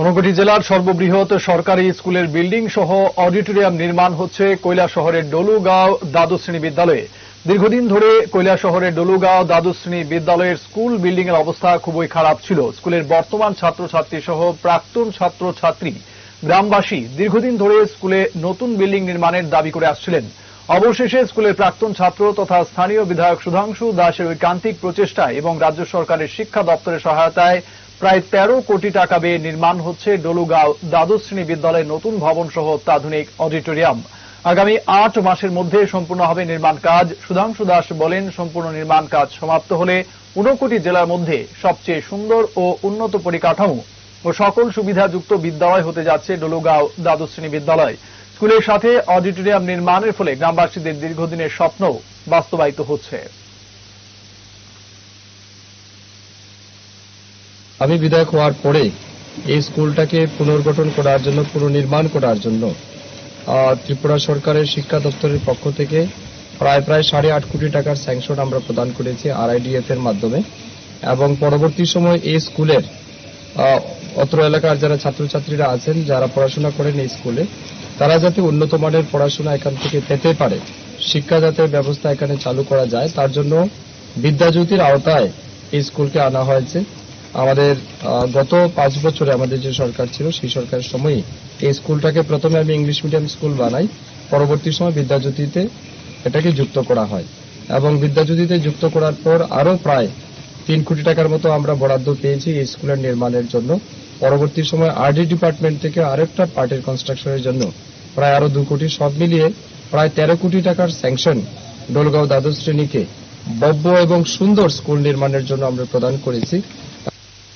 ঊনকোটি জেলার সর্ববৃহৎ সরকারি স্কুলের বিল্ডিং সহ অডিটোরিয়াম নির্মাণ হচ্ছে শহরের ডলুগাঁও দ্বাদশ শ্রেণি বিদ্যালয়ে। দীর্ঘদিন ধরে শহরের ডলুগাঁও দ্বাদশ শ্রেণি বিদ্যালয়ের স্কুল বিল্ডিং এর অবস্থা খুবই খারাপ ছিল। স্কুলের বর্তমান ছাত্রছাত্রী সহ প্রাক্তন ছাত্রছাত্রী, গ্রামবাসী দীর্ঘদিন ধরে স্কুলে নতুন বিল্ডিং নির্মাণের দাবি করে আসছিলেন। অবশেষে স্কুলের প্রাক্তন ছাত্র তথা স্থানীয় বিধায়ক সুধাংশু দাসের ঐকান্তিক প্রচেষ্টায় এবং রাজ্য সরকারের শিক্ষা দপ্তরের সহায়তায় প্রায় তেরো কোটি টাকা ব্যয়ে নির্মাণ হচ্ছে ডলুগাঁও দ্বাদশ শ্রেণি বিদ্যালয়ের নতুন ভবন সহ অত্যাধুনিক অডিটোরিয়াম। আগামী আট মাসের মধ্যে সম্পূর্ণ হবে নির্মাণ কাজ। সুধাংশু দাস বলেন, সম্পূর্ণ নির্মাণ কাজ সমাপ্ত হলে ঊনকোটি জেলার মধ্যে সবচেয়ে সুন্দর ও উন্নত পরিকাঠামো ও সকল সুবিধাযুক্ত বিদ্যালয় হতে যাচ্ছে ডলুগাঁও দ্বাদশ শ্রেণি বিদ্যালয়। স্কুলের সাথে অডিটোরিয়াম নির্মাণের ফলে গ্রামবাসীদের দীর্ঘদিনের স্বপ্ন বাস্তবায়িত হচ্ছে। আমি বিধায়ক হওয়ার পরে এই স্কুলটাকে পুনর্গঠন করার জন্য, পুনর্নির্মাণ করার জন্য ত্রিপুরা সরকারের শিক্ষা দপ্তরের পক্ষ থেকে প্রায় প্রায় সাড়ে আট কোটি টাকার স্যাংশন আমরা প্রদান করেছি আরআইডিএফ এর মাধ্যমে। এবং পরবর্তী সময় এই স্কুলের অত্র এলাকার যারা ছাত্রছাত্রীরা আছেন, যারা পড়াশোনা করেন এই স্কুলে, তারা যাতে উন্নত মানের পড়াশোনা এখান থেকে পেতে পারে, শিক্ষা যাতে ব্যবস্থা এখানে চালু করা যায়, তার জন্য বিদ্যাজ্যোতির আওতায় এই স্কুলকে আনা হয়েছে। আমাদের গত পাঁচ বছরে আমাদের যে সরকার ছিল, সেই সরকারের সময়ই এই স্কুলটাকে প্রথমে আমি ইংলিশ মিডিয়াম স্কুল বানাই। পরবর্তী সময় বিদ্যাজ্যোতিতে এটাকে যুক্ত করা হয়। এবং বিদ্যাজ্যোতিতে যুক্ত করার পর আরও প্রায় তিন কোটি টাকার মতো আমরা বরাদ্দ পেয়েছি এই স্কুলের নির্মাণের জন্য। পরবর্তী সময় আরডি ডিপার্টমেন্ট থেকে আরেকটা পার্টির কনস্ট্রাকশনের জন্য প্রায় আরও দু কোটি, সব মিলিয়ে প্রায় তেরো কোটি টাকার স্যাংশন ডোলগাঁও দ্বাদশ শ্রেণীকে ভব্য এবং সুন্দর স্কুল নির্মাণের জন্য আমরা প্রদান করেছি।